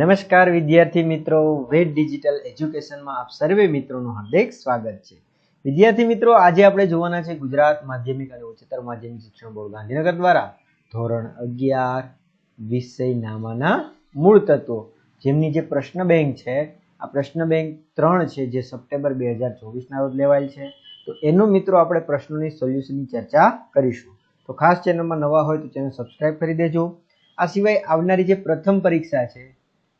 નમસ્કાર વિદ્યાર્થી મિત્રો. વેદ ડિજિટલ એજ્યુકેશનમાં આપ સર્વે મિત્રોનું હાર્દિક સ્વાગત છે. વિદ્યાર્થી મિત્રો, આજે આપણે જોવાના છે ગુજરાત માધ્યમિક અને ઉચ્ચતર માધ્યમિક શિક્ષણ બોર્ડ ગાંધીનગર દ્વારા ધોરણ અગિયાર વિષય નામાના મૂળ તત્વો. જેમની જે પ્રશ્ન બેંક છે, આ પ્રશ્ન બેંક ત્રણ છે જે સપ્ટેમ્બર બે હજાર ચોવીસના રોજ લેવાયેલ છે. તો એનું મિત્રો આપણે પ્રશ્નોની સોલ્યુશનની ચર્ચા કરીશું. તો ખાસ ચેનલમાં નવા હોય તો ચેનલ સબસ્ક્રાઇબ કરી દેજો. આ સિવાય આવનારી જે પ્રથમ પરીક્ષા છે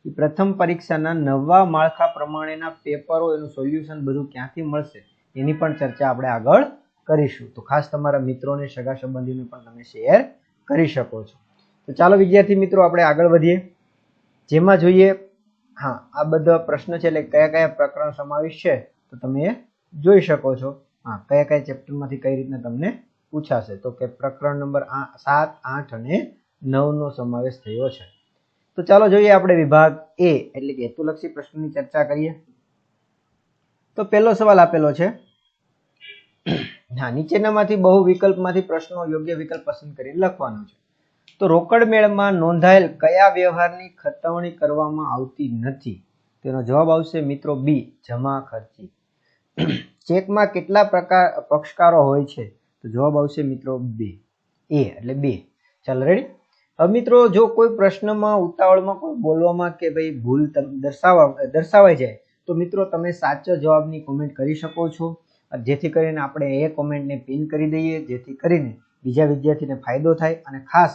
એ પ્રથમ પરીક્ષાના નવા માળખા પ્રમાણેના પેપરો, એનું સોલ્યુશન બધું ક્યાંથી મળશે, એની પણ ચર્ચા આપણે આગળ કરીશું. તો ખાસ તમારા મિત્રોને, સગા સંબંધીને પણ તમે શેર કરી શકો છો. તો ચાલો વિદ્યાર્થી મિત્રો, આપણે આગળ વધીએ. જેમાં જોઈએ, હા, આ બધા પ્રશ્ન છે, એટલે કયા કયા પ્રકરણ સમાવેશ છે, તો તમે જોઈ શકો છો. હા, કયા કયા ચેપ્ટરમાંથી કઈ રીતના તમને પૂછાશે. તો કે પ્રકરણ નંબર સાત, આઠ અને નવનો સમાવેશ થયો છે. તો ચાલો જોઈએ આપણે વિભાગ એ એટલે કે હેતુલક્ષી પ્રશ્નની ચર્ચા કરીએ. તો પહેલો સવાલ આપેલો છે. હા, નીચેનામાંથી બહુ વિકલ્પમાંથી પ્રશ્નો યોગ્ય વિકલ્પ પસંદ કરીને લખવાનો છે. તો રોકડ મેળમાં નોંધાયેલ કયા વ્યવહારની ખતવણી કરવામાં આવતી નથી? તેનો જવાબ આવશે મિત્રો બી જમા ખર્ચી. ચેકમાં કેટલા પ્રકાર, પક્ષકારો હોય છે? તો જવાબ આવશે મિત્રો બે એ એટલે બે ચાલો રેડી મિત્રો, જો કોઈ પ્રશ્નમાં, ઉતાવળમાં કોઈ બોલવામાં કે ભાઈ ભૂલ દર્શાવવા દર્શાવાઈ જાય, તો મિત્રો તમે સાચો જવાબની કોમેન્ટ કરી શકો છો. જેથી કરીને આપણે એ કોમેન્ટને પિન કરી દઈએ, જેથી કરીને બીજા વિદ્યાર્થીને ફાયદો થાય અને ખાસ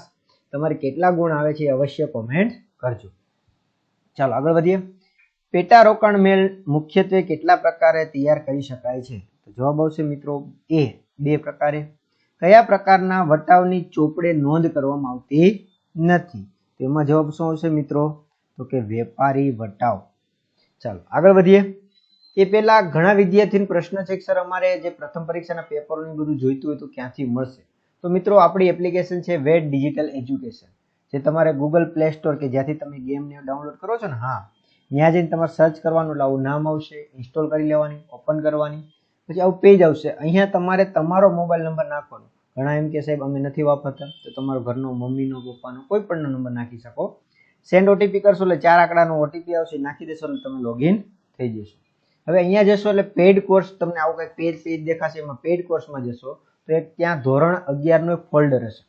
તમારે કેટલા ગુણ આવે છે એ અવશ્ય કોમેન્ટ કરજો. ચાલો, આગળ વધીએ. પેટા રોકાણ મેળ મુખ્યત્વે કેટલા પ્રકારે તૈયાર કરી શકાય છે? તો જવાબ આવશે મિત્રો એ બે પ્રકારે. કયા પ્રકારના વટાવની ચોપડે નોંધ કરવામાં આવતી? નથી. તેમાં જવાબ શું આવશે મિત્રો? તો કે વેપારી વટાવ. ચાલો, આગળ વધીએ. એ પહેલા ઘણા વિદ્યાર્થીનો પ્રશ્ન છે કે, સર, અમારે જે પ્રથમ પરીક્ષાના પેપરોની બધું જોઈતું હોય તો ક્યાંથી મળશે? તો મિત્રો, આપણી એપ્લિકેશન છે વેડ ડિજિટલ એજ્યુકેશન. જે તમારે ગૂગલ પ્લે સ્ટોર કે જ્યાંથી તમે ગેમને ડાઉનલોડ કરો છો ને, હા, ત્યાં જઈને તમારે સર્ચ કરવાનું, એટલે આવું નામ આવશે, ઇન્સ્ટોલ કરી લેવાની, ઓપન કરવાની. પછી આવું પેજ આવશે. અહીંયા તમારે તમારો મોબાઈલ નંબર નાખવાનો. ઘણા એમ કે સાહેબ, અમે નથી વાપરતા. તો તમારો ઘરનો મમ્મીનો, પપ્પાનો, કોઈ પણનો નંબર નાખી શકો. સેન્ડ ઓટીપી કરશો એટલે ચાર આંકડાનો ઓટીપી આવશે, નાખી દેશો એટલે તમે લોગિન થઈ જશો. હવે અહીંયા જશો એટલે પેડ કોર્સ તમને આવું કંઈક પેજ પેજ દેખાશે, એમાં પેડ કોર્સમાં જશો, તો એક ત્યાં ધોરણ અગિયારનો એક ફોલ્ડર હશે.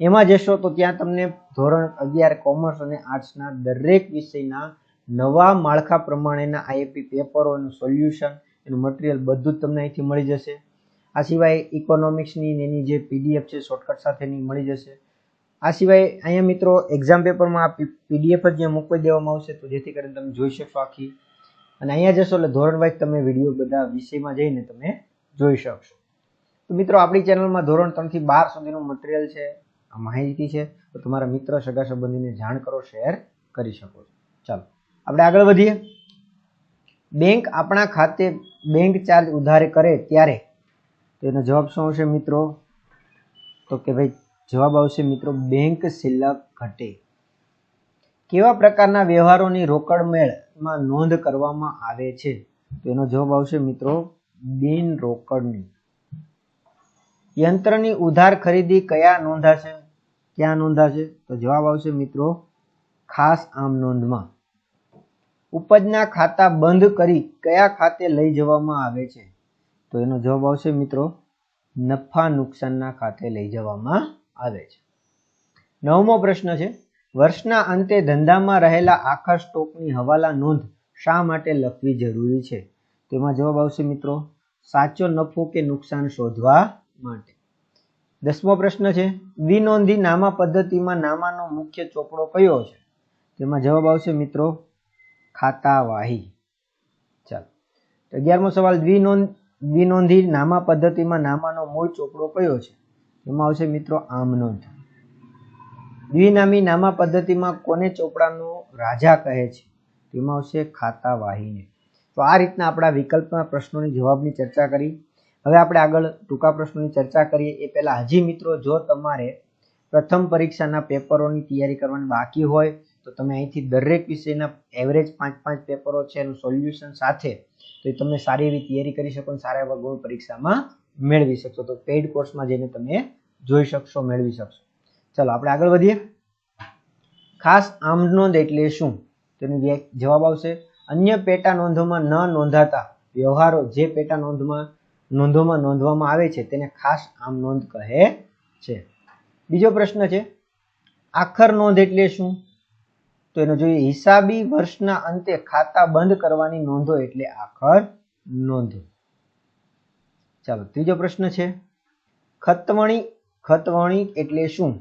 એમાં જશો તો ત્યાં તમને ધોરણ અગિયાર કોમર્સ અને આર્ટ્સના દરેક વિષયના નવા માળખા પ્રમાણેના આઈએપી પેપરો એનું સોલ્યુશન એનું મટીરિયલ બધું જ તમને અહીંથી મળી જશે. આ સિવાય ઇકોનોમિક્સની એની જે પીડીએફ છે શોર્ટકટ સાથેની મળી જશે. આ સિવાય અહીંયા મિત્રો એક્ઝામ પેપરમાં આ પીડીએફ જ જ્યાં મૂકવી દેવામાં આવશે, તો જેથી કરીને તમે જોઈ શકશો આખી. અને અહીંયા જશો એટલે ધોરણ વાઇઝ તમે વીડિયો બધા વિષયમાં જઈને તમે જોઈ શકશો. તો મિત્રો, આપણી ચેનલમાં ધોરણ ત્રણથી બાર સુધીનું મટીરિયલ છે, આ માહિતી છે, તો તમારા મિત્ર, સગા સંબંધીને જાણ કરો શેર કરી શકો છો. ચાલો, આપણે આગળ વધીએ. બેંક આપણા ખાતે બેંક ચાર્જ ઉધારે કરે ત્યારે તો એનો જવાબ શું આવશે મિત્રો? તો કે ભાઈ, જવાબ આવશે મિત્રો, બેંક શિલ્લક ઘટે. કેવા પ્રકારના વ્યવહારોની રોકડ મેળમાં નોંધ કરવામાં આવે છે? તો એનો જવાબ આવશે મિત્રો, બિન રોકડની. યંત્રની ઉધાર ખરીદી કયા નોંધાશે? ક્યાં નોંધાશે? તો જવાબ આવશે મિત્રો, ખાસ આમ નોંધમાં. ઉપજના ખાતા બંધ કરી કયા ખાતે લઈ જવામાં આવે છે? તો એનો જવાબ આવશે, મિત્રો, નફા નુકસાનના ખાતે લઈ જવામાં આવે છે. નવમો પ્રશ્ન છે, વર્ષના અંતે ધંધામાં રહેલા આખા સ્ટોકની હવાલા નોંધ શા માટે લખવી જરૂરી છે? તેમાં જવાબ આવશે, મિત્રો, સાચો નફો કે નુકસાન શોધવા માટે. દસમો પ્રશ્ન છે દ્વિનોંધી નામા પદ્ધતિમાં નામાનો મુખ્ય ચોપડો કયો છે? તેમાં જવાબ આવશે, મિત્રો, ખાતાવાહી. ચાલો. અગિયારમો સવાલ દ્વિનોંધ દ્વિનોંધી નામા પદ્ધતિમાં નામાનો મૂળ ચોપડો કયો છે? તેમાં આવશે મિત્રો આમ નોંધ. દ્વિનામી નામા પદ્ધતિમાં કોને ચોપડાનો રાજા કહે છે? તેમાં આવશે ખાતાવાહીને. તો આ રીતના આપણા વિકલ્પના પ્રશ્નોની જવાબની ચર્ચા કરી. હવે આપણે આગળ ટૂંકા પ્રશ્નોની ચર્ચા કરીએ. એ પહેલાં હજી મિત્રો જો તમારે પ્રથમ પરીક્ષાના પેપરોની તૈયારી કરવાની બાકી હોય તો તમે અહીંથી દરેક વિષયના એવરેજ પાંચ પાંચ પેપરો છે એનું સોલ્યુશન સાથે તો એ તમે સારી એવી તૈયારી કરી શકો અને સારા એવા ગુણ પરીક્ષામાં મેળવી શકશો. તો પેઇડ કોર્સમાં જઈને તમે જોઈ શકશો, મેળવી શકશો. ચલો, આપણે આગળ વધીએ. ખાસ આમ નોંધ એટલે શું? તેનો જવાબ આવશે. અન્ય પેટા નોંધોમાં ન નોંધાતા વ્યવહારો જે પેટા નોંધમાં, નોંધોમાં નોંધવામાં આવે છે તેને ખાસ આમ નોંધ કહે છે. બીજો પ્રશ્ન છે, આખર નોંધ એટલે શું? તો એનો જોઈએ હિસાબી વર્ષના અંતે ખાતા બંધ કરવાની નોંધો એટલે આખર નોંધો. ચાલો, ત્રીજો પ્રશ્ન છે, ખતવણી ખતવણી એટલે શું?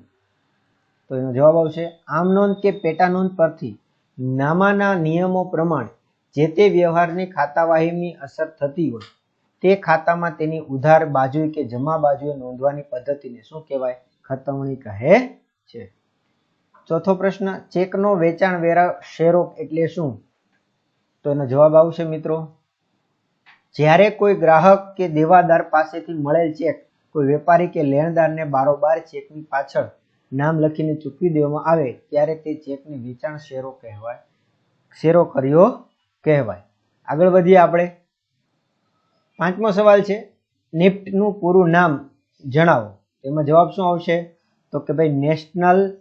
તો એનો જવાબ આવશે, આમ નોંધ કે પેટા નોંધ પરથી નામાના નિયમો પ્રમાણે જે તે વ્યવહારની ખાતાવાહીની અસર થતી હોય, તે ખાતામાં તેની ઉધાર બાજુ કે જમા બાજુએ નોંધવાની પદ્ધતિને શું કહેવાય? ખતવણી કહે છે. ચોથો પ્રશ્ન, ચેકનો વેચાણ વેરા શેરો એટલે શું? તો એનો જવાબ આવશે મિત્રો, જ્યારે કોઈ ગ્રાહક કે દેવાદાર પાસેથી મળેલ ચેક, કોઈ વેપારી કે લેણદારને બારોબાર ચેકની પાછળ નામ લખીને ચૂકવી દેવામાં આવે, ત્યારે તે ચેકને વેચાણ શેરો કહેવાય, શેરો કર્યો કહેવાય. આગળ વધીએ આપણે. પાંચમો સવાલ છે, નિફ્ટનું પૂરું નામ જણાવો. તેમાં જવાબ શું આવશે? તો કે ભાઈ, નેશનલ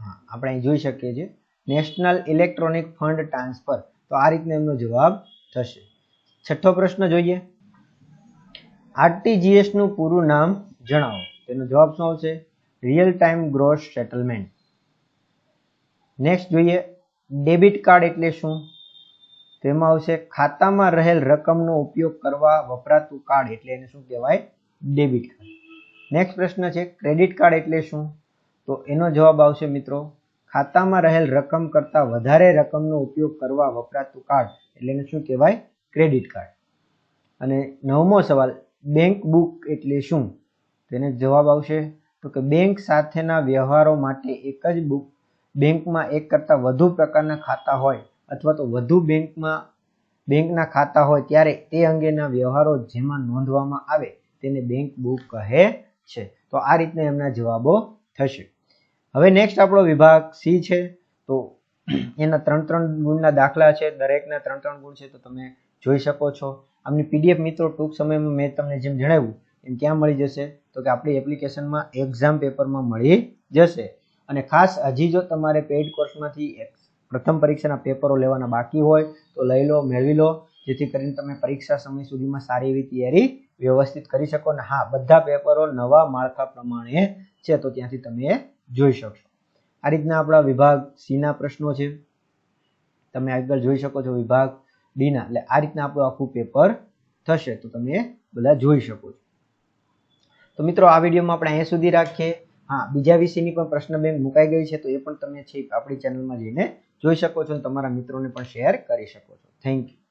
હા, આપણે અહીં જોઈ શકીએ છીએ. નેશનલ ઇલેક્ટ્રોનિક ફંડ ટ્રાન્સફર તો આ રીતનો એમનો જવાબ થશે. છઠ્ઠો પ્રશ્ન જોઈએ. આરટીજીએસનું પૂરું નામ જણાવો. તેનો જવાબ શું આવશે? Real time gross settlement next જોઈએ. ડેબિટ કાર્ડ એટલે શું? તેમાં આવશે, ખાતામાં રહેલ રકમનો ઉપયોગ કરવા વપરાતું કાર્ડ એટલે એને શું કહેવાય? ડેબિટ કાર્ડ નેક્સ્ટ પ્રશ્ન છે ક્રેડિટ કાર્ડ એટલે શું? તો એનો જવાબ આવશે મિત્રો, ખાતામાં રહેલ રકમ કરતાં વધારે રકમનો ઉપયોગ કરવા વપરાતું કાર્ડ, એટલે શું કહેવાય? Credit card. અને નવમો સવાલ, બેંક બુક એટલે શું? તેને જવાબ આવશે, તો કે બેંક સાથેના વ્યવહારો માટે એક જ બુક બેંકમાં એક કરતાં વધુ પ્રકારના ખાતા હોય, અથવા તો વધુ બેંકમાં, બેંકના ખાતા હોય, ત્યારે તે અંગેના વ્યવહારો જેમાં નોંધવામાં આવે, તેને બેંક બુક કહે છે. તો આ રીતના એમના જવાબો થશે. હવે નેક્સ્ટ આપણો વિભાગ સી છે. તો એના ત્રણ ત્રણ ગુણના દાખલા છે. દરેકના ત્રણ ત્રણ ગુણ છે તો તમે જોઈ શકો છો. આમની પીડીએફ મિત્રો ટૂંક સમયમાં મેં તમને જેમ જણાવ્યું એમ ક્યાં મળી જશે? તો કે આપણી એપ્લિકેશનમાં એક્ઝામ પેપરમાં મળી જશે. અને ખાસ હજી જો તમારે પેઇડ કોર્સમાંથી પ્રથમ પરીક્ષાના પેપરો લેવાના બાકી હોય તો લઈ લો, મેળવી લો. જેથી કરીને તમે પરીક્ષા સમય સુધીમાં સારી એવી તૈયારી વ્યવસ્થિત કરી શકો. અને હા, બધા પેપરો નવા માળખા પ્રમાણે છે. તો ત્યાંથી તમે જોઈ શકશો. આ રીતના આપણા વિભાગ સીના પ્રશ્નો છે. તમે આગળ જોઈ શકો છો વિભાગ ડીના એટલે આ રીતના આપણું આખું પેપર થશે. તો તમે બધા જોઈ શકો છો. તો મિત્રો, આ વિડીયોમાં આપણે અહીંયા સુધી રાખીએ. હા, બીજા વિષયની પણ પ્રશ્ન બેંક મુકાઈ ગઈ છે, તો એ પણ તમે છે આપણી ચેનલમાં જઈને જોઈ શકો છો અને તમારા મિત્રોને પણ શેર કરી શકો છો. Thank you